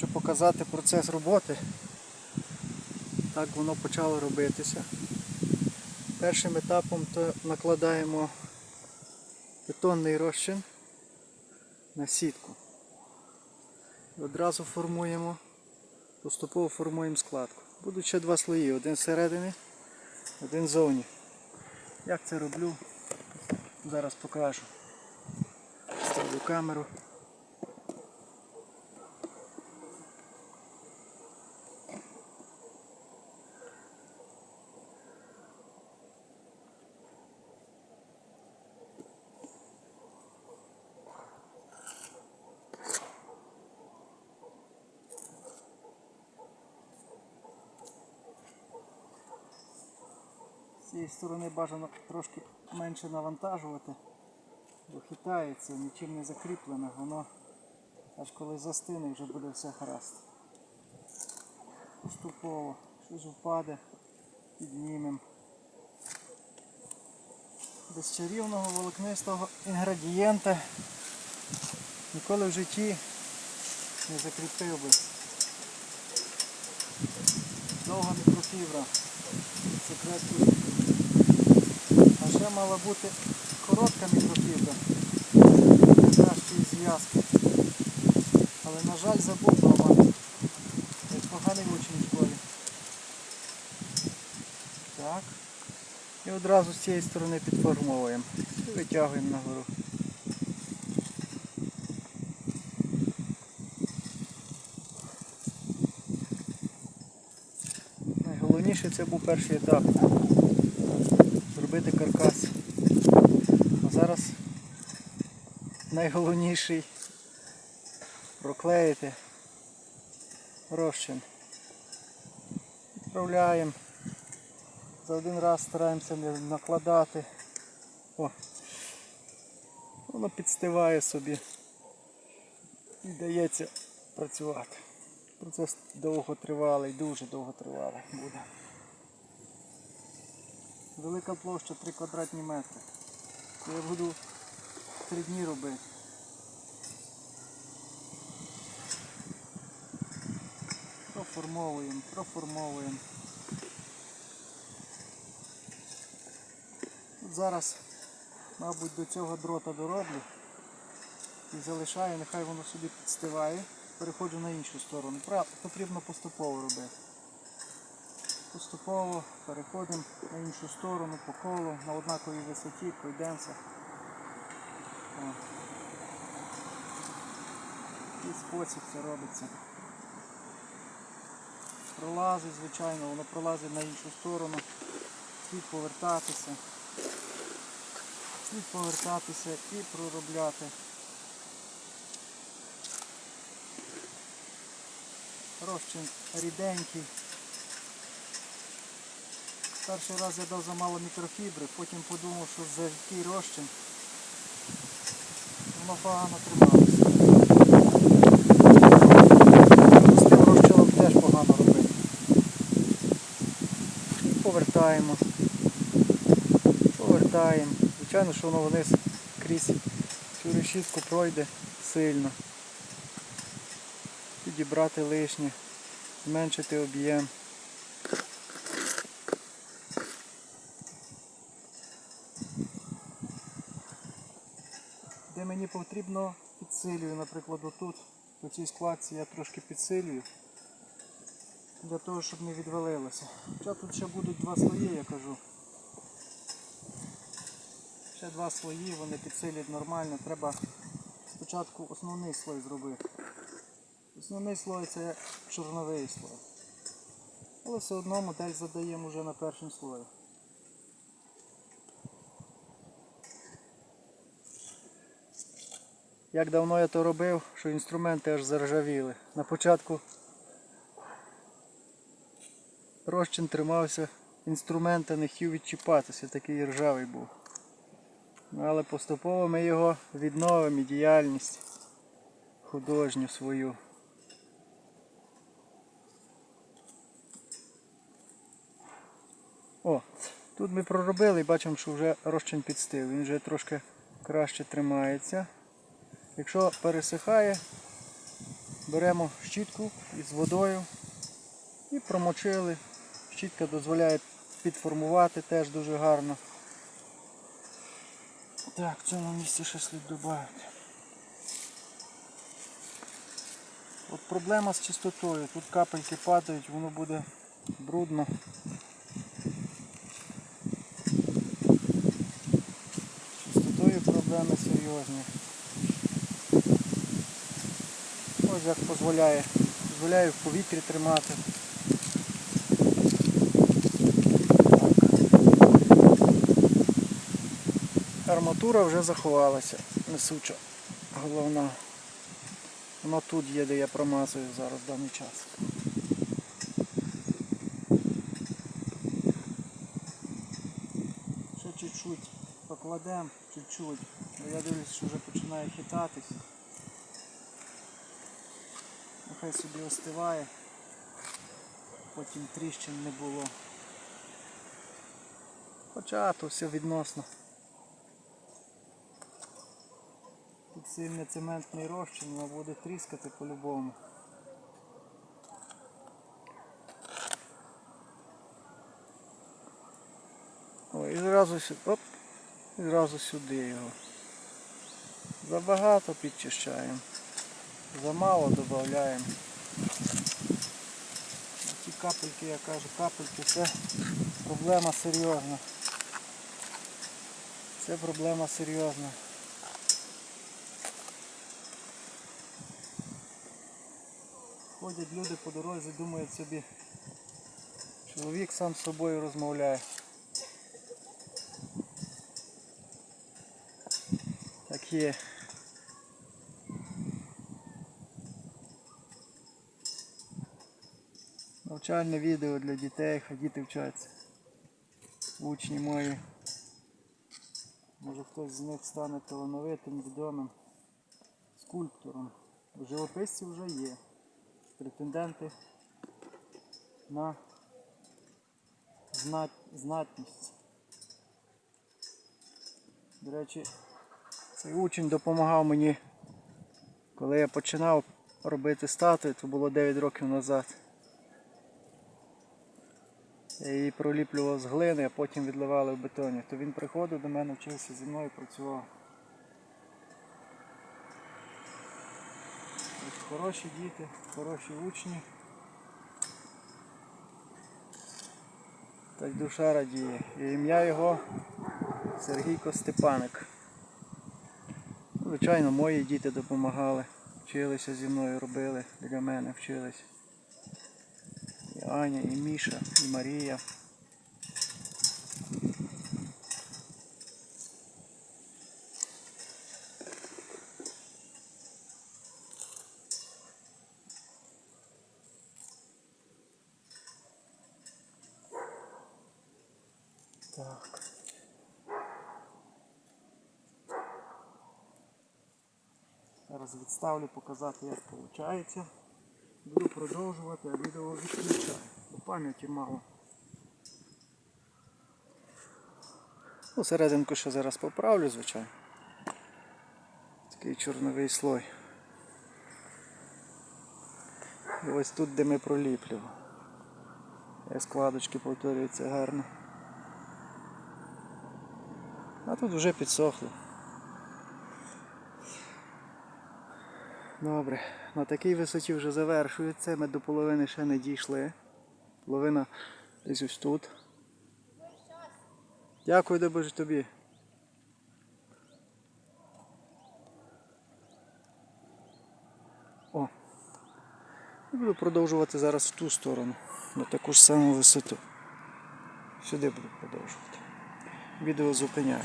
Хочу показати процес роботи. Так воно почало робитися. Першим етапом то накладаємо бетонний розчин на сітку. І одразу формуємо, поступово формуємо складку. Будуть ще два слої, один всередині, один ззовні. Як це роблю, зараз покажу. Ставлю камеру. Цієї сторони бажано трошки менше навантажувати, бо хитається, нічим не закріплене, воно аж коли застине вже буде все гаразд. Поступово щось впаде, піднімемо. Без чарівного волокнистого інгредієнта ніколи в житті не закріпив би. Довга мікрофібра. Секрет тут. Ще мала бути коротка мікрофібра кращої зв'язки. Але на жаль забув вдома. Як поганий учень в школі. Так. І одразу з цієї сторони підформовуємо. І витягуємо нагору. Найголовніше це був перший етап. Зробити каркас. А зараз найголовніший проклеїти розчин. Відправляємо. За один раз стараємося не накладати. О, воно підстиває собі і дається працювати. Процес довготривалий, дуже довготривалий буде. Велика площа 3 квадратні метри. Це Я буду 3 дні робити. Проформовуємо, проформовуємо. От зараз, мабуть, до цього дрота дороблю і залишаю, нехай воно собі підстиває. Переходжу на іншу сторону. Потрібно поступово робити. Поступово переходимо на іншу сторону по колу, на однаковій висоті, пройдемося. Такий спосіб це робиться. Пролазить, звичайно, воно пролазить на іншу сторону. Слід повертатися. Слід повертатися і проробляти. Розчин ріденький. Перший раз я дав замало мікрофібри, потім подумав, що за який розчин воно погано трималося. Тим розчином теж погано робити. Повертаємо. Повертаємо. Звичайно, що воно вниз крізь цю решітку пройде сильно. Підібрати лишнє, зменшити об'єм. Мені потрібно підсилюю, наприклад, отут, по цій складці я трошки підсилюю, для того, щоб не відвалилося. Хоча тут ще будуть два слої, я кажу. Ще два слої, вони підсилюють нормально, треба спочатку основний слой зробити. Основний слой це чорновий слой. Але все одно модель задаємо вже на першому слої. Як давно я то робив, що інструменти аж заржавіли. На початку розчин тримався, інструмента не хотів відчіпатися, такий ржавий був. Але поступово ми його відновимо і діяльність художню свою. О, тут ми проробили і бачимо, що вже розчин підстив. Він вже трошки краще тримається. Якщо пересихає, беремо щітку із водою і промочили. Щітка дозволяє підформувати теж дуже гарно. Так, в цьому місці ще слід додати. От проблема з чистотою. Тут капельки падають, воно буде брудно. Чистотою проблеми серйозні. Ось як дозволяє. Дозволяє в повітрі тримати. Арматура вже заховалася, несуча головна. Вона тут є, де я промазую зараз в даний час. Ще чуть-чуть покладемо, чуть-чуть, я дивлюсь, що вже починає хитатись. Нехай собі остиває, потім тріщин не було. Хоча то все відносно. Тут сильний цементний розчин, вона буде тріскати по-любому. Ой, і зразу сюди, оп, і зразу сюди його. Забагато підчищаємо. Замало додаємо. Ці капельки, я кажу, капельки це проблема серйозна. Це проблема серйозна. Ходять люди по дорозі, думають собі, чоловік сам з собою розмовляє. Так є. Навчальне відео для дітей, хай діти вчаться. Учні мої. Може хтось з них стане талановитим, відомим скульптором. Живописці вже є. Претенденти на знат... знатність. До речі, цей учень допомагав мені, коли я починав робити статуї, це було 9 років назад. Я її проліплював з глини, а потім відливали в бетоні. То він приходив до мене, вчився зі мною, працював. Хороші діти, хороші учні. Так душа радіє. І ім'я його Сергійко Степаник. Звичайно, мої діти допомагали, вчилися зі мною, робили, біля мене вчились. І Аня, і Міша, і Марія. Так. Зараз відставлю показати як виходить. Буду продовжувати, а відео відключаю. Бо пам'яті мало. Ну, серединку ще зараз поправлю, звичайно. Такий чорновий слой. І ось тут, де ми проліплюємо. Е, Складочки повторюються гарно. А тут вже підсохло. Добре, на такій висоті вже завершується. Ми до половини ще не дійшли. Половина десь ось тут. Дякую, дай Боже тобі. О. І буду продовжувати зараз в ту сторону, на таку ж саму висоту. Сюди буду продовжувати. Відео зупиняю.